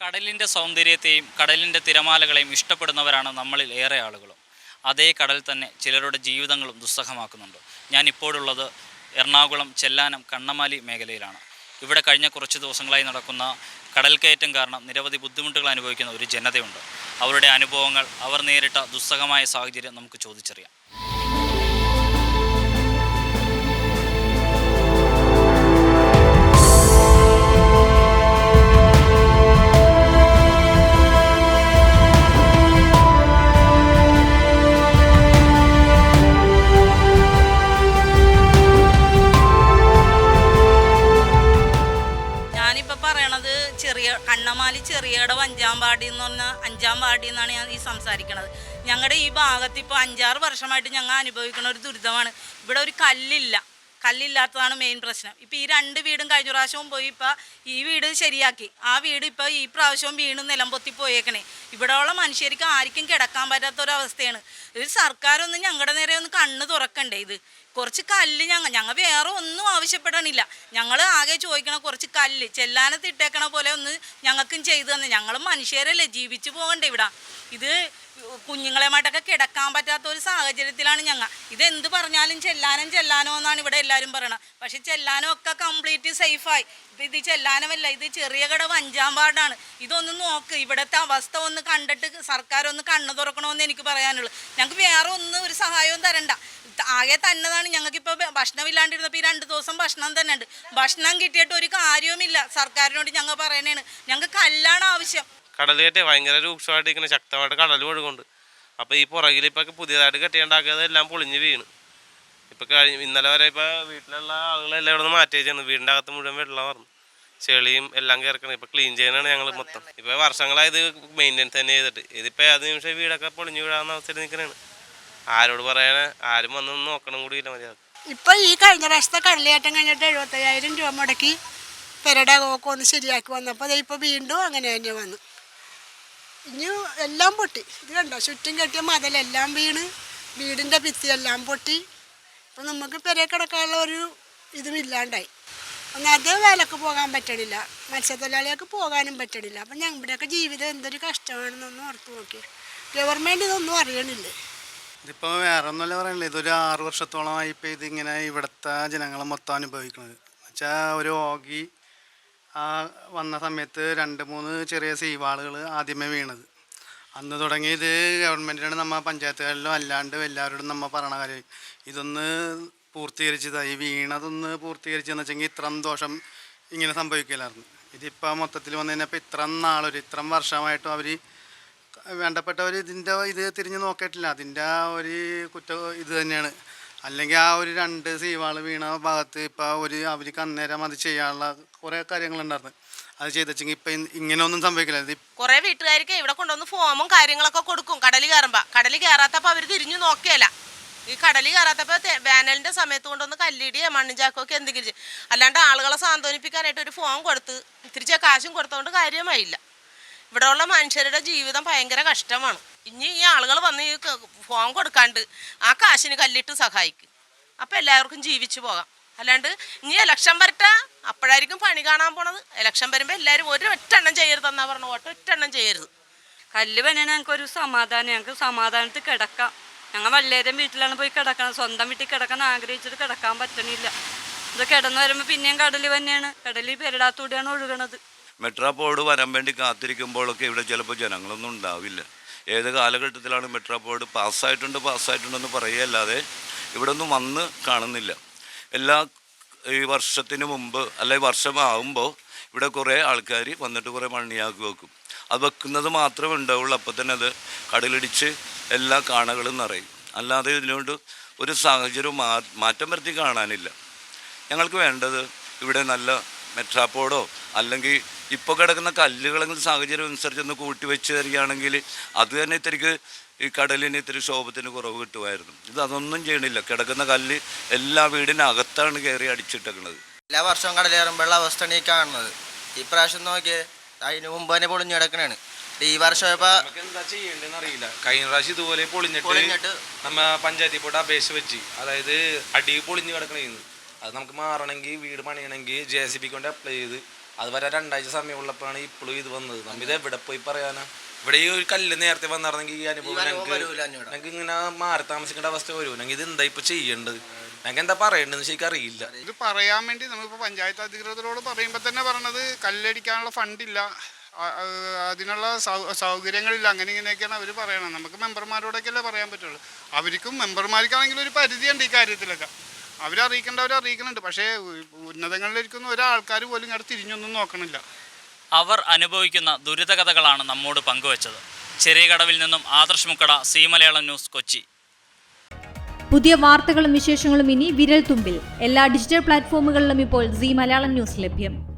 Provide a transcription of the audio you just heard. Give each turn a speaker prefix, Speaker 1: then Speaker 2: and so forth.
Speaker 1: കടലിന്റെ സൗന്ദര്യത്തെയും കടലിന്റെ തിരമാലകളെയും ഇഷ്ടപ്പെടുന്നവരാണ് നമ്മളിൽ ഏറെ ആളുകളും. അതേ കടൽ തന്നെ ചിലരുടെ ജീവിതങ്ങളും ദുസ്സഹമാക്കുന്നുണ്ട്. ഞാൻ ഇപ്പോഴുള്ളത് എറണാകുളം ചെല്ലാനം കണ്ണമാലി മേഖലയിലാണ്. ഇവിടെ കഴിഞ്ഞ കുറച്ച് ദിവസങ്ങളായി നടക്കുന്ന കടൽക്കയറ്റം കാരണം നിരവധി ബുദ്ധിമുട്ടുകൾ അനുഭവിക്കുന്ന ഒരു ജനതയുണ്ട്. അവരുടെ അനുഭവങ്ങൾ അവർ നേരിട്ട ദുസ്സഹമായ സാഹചര്യം നമുക്ക് ചോദിച്ചറിയാം.
Speaker 2: ഞാനിപ്പോൾ പറയണത് ചെറിയ കണ്ണമാലി ചെറിയടവ് അഞ്ചാം പാടി എന്ന് പറഞ്ഞാൽ അഞ്ചാം പാടി എന്നാണ് ഞാൻ ഈ സംസാരിക്കണത്. ഞങ്ങളുടെ ഈ ഭാഗത്ത് ഇപ്പോൾ അഞ്ചാറ് വർഷമായിട്ട് ഞങ്ങൾ അനുഭവിക്കുന്ന ഒരു ദുരിതമാണ്. ഇവിടെ ഒരു കല്ലില്ല. കല്ലില്ലാത്തതാണ് മെയിൻ പ്രശ്നം. ഇപ്പം ഈ രണ്ട് വീടും കഴിഞ്ഞ പ്രാവശ്യവും പോയി ഇപ്പം ഈ വീട് ശരിയാക്കി. ആ വീട് ഇപ്പോൾ ഈ പ്രാവശ്യവും വീണ് നിലം പൊത്തി പോയേക്കണേ. ഇവിടെയുള്ള മനുഷ്യർക്ക് ആർക്കും കിടക്കാൻ പറ്റാത്തൊരവസ്ഥയാണ് ഒരു സർക്കാരൊന്നും ഞങ്ങളുടെ നേരെ ഒന്ന് കണ്ണ് തുറക്കണ്ടേ ഇത്? കുറച്ച് കല്ല് ഞങ്ങൾ ഞങ്ങൾ വേറെ ഒന്നും ആവശ്യപ്പെടണില്ല ഞങ്ങൾ ആകെ ചോദിക്കണ കുറച്ച് കല്ല് ചെല്ലാനത്ത് ഇട്ടേക്കണ പോലെ ഒന്ന് ഞങ്ങൾക്കും ചെയ്തു തന്നെ. ഞങ്ങൾ മനുഷ്യരല്ലേ ജീവിച്ചു പോകണ്ടേ ഇവിടെ. ഇത് കുഞ്ഞുങ്ങളെമായിട്ടൊക്കെ കിടക്കാൻ പറ്റാത്ത ഒരു സാഹചര്യത്തിലാണ് ഞങ്ങൾ ഇത് എന്ത് പറഞ്ഞാലും ചെല്ലാനും ചെല്ലാനോ എന്നാണ് ഇവിടെ എല്ലാവരും പറയണത് പക്ഷെ ചെല്ലാനോ ഒക്കെ കംപ്ലീറ്റ് സേഫായി. ഇത് ചെല്ലാനമല്ല ഇത് ചെറിയ കടവ് അഞ്ചാം വാർഡാണ് ഇതൊന്ന് നോക്ക്. ഇവിടുത്തെ അവസ്ഥ ഒന്ന് കണ്ടിട്ട് സർക്കാർ ഒന്ന് കണ്ണു തുറക്കണമെന്ന് എനിക്ക് പറയാനുള്ളൂ. ഞങ്ങൾക്ക് വേറെ ഒന്നും ഒരു സഹായവും തരണ്ട. ആകെ തന്നതാണ്. ഞങ്ങൾക്കിപ്പോൾ ഭക്ഷണം ഇല്ലാണ്ടിരുന്നപ്പോൾ ഈ രണ്ട് ദിവസം ഭക്ഷണം തന്നെ ഉണ്ട്. ഭക്ഷണം കിട്ടിയിട്ട് ഒരു കാര്യവുമില്ല. സർക്കാരിനോട് ഞങ്ങൾ പറയണേണ്. ഞങ്ങൾക്ക് കല്ലാണ് ആവശ്യം.
Speaker 3: കടൽ കെട്ടിയ ഭയങ്കര രൂക്ഷമായിട്ട് ഇങ്ങനെ ശക്തമായിട്ട് കടൽ ഒഴുകുണ്ട് അപ്പോൾ ഈ പുറകിൽ ഇപ്പം പുതിയതായിട്ട് കെട്ടിയുണ്ടാക്കിയത് എല്ലാം പൊളിഞ്ഞ് വീണ്. ഇപ്പം കഴിഞ്ഞ ഇന്നലെ വരെ ഇപ്പോൾ വീട്ടിലുള്ള ആളുകളെല്ലാം ഇവിടെ നിന്ന് മാറ്റി വെച്ചാണ് വീടിന്റെ അകത്ത് മുഴുവൻ വെള്ളം പറഞ്ഞു ചെളിയും എല്ലാം കയറക്കണം ഇപ്പം ക്ലീൻ ചെയ്യാനാണ് ഞങ്ങൾ മൊത്തം. ഇപ്പോൾ വർഷങ്ങളായത് മെയിന്റെനൻസ് തന്നെ ചെയ്തിട്ട്. ഇതിപ്പോൾ ഏത് നിമിഷം വീടൊക്കെ പൊളിഞ്ഞു വീഴാവുന്ന അവസ്ഥയിൽ നിൽക്കണേണ് ആരോട് പറയണേ? ആരും വന്നൊന്നും നോക്കണം കൂടി ഇല്ല മര്യാദ
Speaker 4: ഇപ്പൊ ഈ കഴിഞ്ഞ പ്രാവശ്യത്തെ കടലേറ്റം കഴിഞ്ഞിട്ട് എഴുപത്തയ്യായിരം രൂപ മുടക്കി പെരടെ ഒക്കെ ഒന്ന് ശരിയാക്കി വന്നപ്പോൾ ഇപ്പൊ വീണ്ടും അങ്ങനെ തന്നെ വന്നു. ഇനി എല്ലാം പൊട്ടി. ഇത് കണ്ടോ? ചുറ്റും കെട്ടിയ മതിലെല്ലാം വീണ്. ഭിത്തി എല്ലാം പൊട്ടി. അപ്പം നമുക്ക് പെരയെ കിടക്കാനുള്ള ഒരു ഇതും ഇല്ലാണ്ടായി. ഒന്നാമത് വേലക്ക് പോകാൻ പറ്റണില്ല. മത്സ്യത്തൊഴിലാളികൾക്ക് പോകാനും പറ്റണില്ല. അപ്പം ഞങ്ങളുടെയൊക്കെ ജീവിതം എന്തൊരു കഷ്ടമാണെന്നൊന്നും ഓർത്ത് നോക്കി ഗവൺമെന്റ് ഇതൊന്നും അറിയണില്ലേ?
Speaker 5: ഇതിപ്പോൾ വേറെ ഒന്നുമല്ല പറയണില്ല ഇതൊരു ആറ് വർഷത്തോളമായി ഇപ്പോൾ ഇതിങ്ങനെ ഇവിടുത്തെ ജനങ്ങളെ മൊത്തം അനുഭവിക്കുന്നത് എന്നുവെച്ചാൽ ഒരു ഓഗി ആ വന്ന സമയത്ത് രണ്ട് മൂന്ന് ചെറിയ സീവാളുകൾ ആദ്യമേ വീണത്. അന്ന് തുടങ്ങി ഇത് ഗവൺമെന്റിനോട് നമ്മ പഞ്ചായത്തുകളിലും അല്ലാണ്ട് എല്ലാവരോടും നമ്മ പറയണ കാര്യം ഇതൊന്ന് പൂർത്തീകരിച്ചതായി വീണതൊന്ന് പൂർത്തീകരിച്ചെന്ന് വെച്ചെങ്കിൽ ഇത്രം ദോഷം ഇങ്ങനെ സംഭവിക്കില്ലായിരുന്നു ഇതിപ്പോൾ മൊത്തത്തിൽ വന്നു കഴിഞ്ഞപ്പോൾ ഇത്ര നാളൊരു ഇത്രം വർഷമായിട്ടും അവർ വേണ്ടപ്പെട്ടവർ ഇതിന്റെ ഇത് തിരിഞ്ഞ് നോക്കിയിട്ടില്ല. അതിന്റെ ആ ഒരു കുറ്റ ഇത് തന്നെയാണ്. അല്ലെങ്കിൽ ആ ഒരു രണ്ട് സീവാൾ വീണ ഭാഗത്ത് ഇപ്പോൾ ഒരു അവർക്ക് അന്നേരം അത് ചെയ്യാനുള്ള കുറേ കാര്യങ്ങളുണ്ടായിരുന്നു. അത് ചെയ്തെങ്കിൽ ഇപ്പം ഇങ്ങനെയൊന്നും സംഭവിക്കില്ല.
Speaker 6: കുറേ വീട്ടുകാർക്ക് ഇവിടെ കൊണ്ടുവന്ന് ഫോമും കാര്യങ്ങളൊക്കെ കൊടുക്കും കടൽ കയറുമ്പോൾ കടൽ കയറാത്തപ്പോൾ അവർ തിരിഞ്ഞു നോക്കിയല്ല. ഈ കടൽ കയറാത്തപ്പോൾ വേനലിന്റെ സമയത്ത് കൊണ്ടുവന്ന് കല്ലിടിയോ മണ്ണും ചാക്കൊക്കെ എന്തെങ്കിലും അല്ലാണ്ട് ആളുകളെ സാന്ത്വനിപ്പിക്കാനായിട്ട് ഒരു ഫോം കൊടുത്ത് ഇത്തിരിച്ച കാശും കൊടുത്തോണ്ട് കാര്യമായില്ല. ഇവിടെയുള്ള മനുഷ്യരുടെ ജീവിതം ഭയങ്കര കഷ്ടമാണ്. ഇനി ഈ ആളുകൾ വന്ന് ഈ ഫോൺ കൊടുക്കാണ്ട് ആ കാശിന് കല്ലിട്ട് സഹായിക്കും. അപ്പം എല്ലാവർക്കും ജീവിച്ചു പോകാം. അല്ലാണ്ട് ഇനി ഇലക്ഷൻ വരട്ടെ. അപ്പോഴായിരിക്കും പണി കാണാൻ പോണത്. ഇലക്ഷൻ വരുമ്പോൾ എല്ലാവരും ഒരു ഒറ്റെണ്ണം ചെയ്യരുതെന്നാ പറഞ്ഞു ഒറ്റെണ്ണം ചെയ്യരുത്.
Speaker 2: കല്ല് പണിയാണ് ഞങ്ങൾക്കൊരു സമാധാനം. ഞങ്ങൾക്ക് സമാധാനത്തിൽ കിടക്കാം. ഞങ്ങൾ വല്ലേരം വീട്ടിലാണ് പോയി കിടക്കണം സ്വന്തം വീട്ടിൽ കിടക്കാൻ ആഗ്രഹിച്ചിട്ട് കിടക്കാൻ പറ്റണില്ല. ഇത് കിടന്നു വരുമ്പോൾ പിന്നെയും കടൽ തന്നെയാണ് കടലിൽ പെരടാത്തൂടെയാണ് ഒഴുകണത്.
Speaker 7: മെട്രോപോഡ് വരാൻ വേണ്ടി കാത്തിരിക്കുമ്പോഴൊക്കെ ഇവിടെ ചിലപ്പോൾ ജനങ്ങളൊന്നും ഉണ്ടാവില്ല. ഏത് കാലഘട്ടത്തിലാണ് മെട്രോപോഡ് പാസ്സായിട്ടുണ്ട് പാസ്സായിട്ടുണ്ടെന്ന് പറയുകയല്ലാതെ ഇവിടെ ഒന്നും വന്ന് കാണുന്നില്ല. എല്ലാ ഈ വർഷത്തിന് മുമ്പ് അല്ലെ വർഷമാകുമ്പോൾ ഇവിടെ കുറേ ആൾക്കാർ വന്നിട്ട് കുറേ മണ്ണിയാക്കി വെക്കും. അത് വെക്കുന്നത് മാത്രമേ ഉണ്ടാവുള്ളൂ. അപ്പോൾ തന്നെ അത് കടലിടിച്ച് എല്ലാ കാണകളും നിറയും. അല്ലാതെ ഇതിനോട് ഒരു സാഹചര്യവും മാറ്റം വരുത്തി കാണാനില്ല. ഞങ്ങൾക്ക് വേണ്ടത് ഇവിടെ നല്ല മെട്രാപ്പോഡോ അല്ലെങ്കിൽ ഇപ്പോൾ കിടക്കുന്ന കല്ലുകളെങ്കിലും സാഹചര്യം അനുസരിച്ച് ഒന്ന് കൂട്ടി വെച്ച് തരികയാണെങ്കിൽ അത് തന്നെ ഇത്തിരിക്ക് ഈ കടലിന് ഇത്തിരി ശോഭത്തിന് കുറവ് കിട്ടുമായിരുന്നു. ഇത് അതൊന്നും ചെയ്യണില്ല. കിടക്കുന്ന കല്ല് എല്ലാ വീടിനകത്താണ് കയറി അടിച്ചിട്ടേക്കുന്നത്
Speaker 8: എല്ലാ വർഷവും കടലേറുമ്പോഴുള്ള അവസ്ഥയാണ് ഈ കാണുന്നത്. ഈ പ്രാവശ്യം നോക്കിയേ അതിന് മുമ്പ് തന്നെ പൊളിഞ്ഞു കിടക്കണാണ്. ഈ വർഷം
Speaker 3: നമുക്ക് എന്താ ചെയ്യേണ്ടതെന്ന് അറിയില്ല. കഴിഞ്ഞ പ്രാവശ്യം ഇതുപോലെ പൊളിഞ്ഞിട്ട്
Speaker 8: പൊളിഞ്ഞിട്ട്
Speaker 3: നമ്മ പഞ്ചായത്തിൽ പോയിട്ട് അപേക്ഷ വെച്ച് അതായത് അടി പൊളിഞ്ഞു കിടക്കണേന്ന്. അത് നമുക്ക് മാറണമെങ്കിൽ വീട് പണിയണമെങ്കിൽ ജെ സി ബി കൊണ്ട് അപ്ലൈ ചെയ്ത്
Speaker 9: അതുവരെ രണ്ടാഴ്ച സമയമുള്ളപ്പോഴാണ് ഇപ്പോഴും ഇത് വന്നത്. നമ്മിത് എവിടെ പോയി പറയാനാ? ഇവിടെ ഈ ഒരു കല്ല് നേരത്തെ വന്നിറങ്ങി ഈ അനുഭവം ഞങ്ങൾക്ക് ഇങ്ങനെ മാറി താമസിക്കേണ്ട അവസ്ഥ വരുമോ ഞങ്ങൾ ഇത് എന്താ ഇപ്പൊ ചെയ്യേണ്ടത്? ഞങ്ങൾക്ക് എന്താ പറയേണ്ടതെന്ന് ശരിക്കും അറിയില്ല.
Speaker 10: ഇത് പറയാൻ വേണ്ടി നമ്മളിപ്പോൾ പഞ്ചായത്ത് അധികൃതരോട് പറയുമ്പോൾ തന്നെ പറഞ്ഞത് കല്ലടിക്കാനുള്ള ഫണ്ടില്ല അതിനുള്ള സൗകര്യങ്ങളില്ല. അങ്ങനെ ഇങ്ങനെയൊക്കെയാണ് അവർ പറയണത്. നമുക്ക് മെമ്പർമാരോടൊക്കെയല്ലേ പറയാൻ പറ്റുള്ളൂ. അവർക്കും മെമ്പർമാർക്കാണെങ്കിലും ഒരു പരിധിയുണ്ട് ഈ കാര്യത്തിലൊക്കെ. അവരറിയിക്കേണ്ടവർ അറിയിക്കുന്നുണ്ട്. പക്ഷേ ഉന്നതങ്ങളിലിരിക്കുന്ന ഒരാൾക്കാർ പോലും ഇങ്ങോട്ട് തിരിഞ്ഞൊന്നും നോക്കണില്ല.
Speaker 1: അവർ അനുഭവിക്കുന്ന ദുരിതകഥകളാണ് നമ്മോട് പങ്കുവച്ചത്. ചെറിയ കടവിൽ നിന്നും ആദർശ് മുക്കട സി മലയാളം ന്യൂസ് കൊച്ചി.
Speaker 11: പുതിയ വാർത്തകളും വിശേഷങ്ങളും ഇനി വിരൽ തുമ്പിൽ എല്ലാ ഡിജിറ്റൽ പ്ലാറ്റ്ഫോമുകളിലും ഇപ്പോൾ സി മലയാളം ന്യൂസ് ലഭ്യം.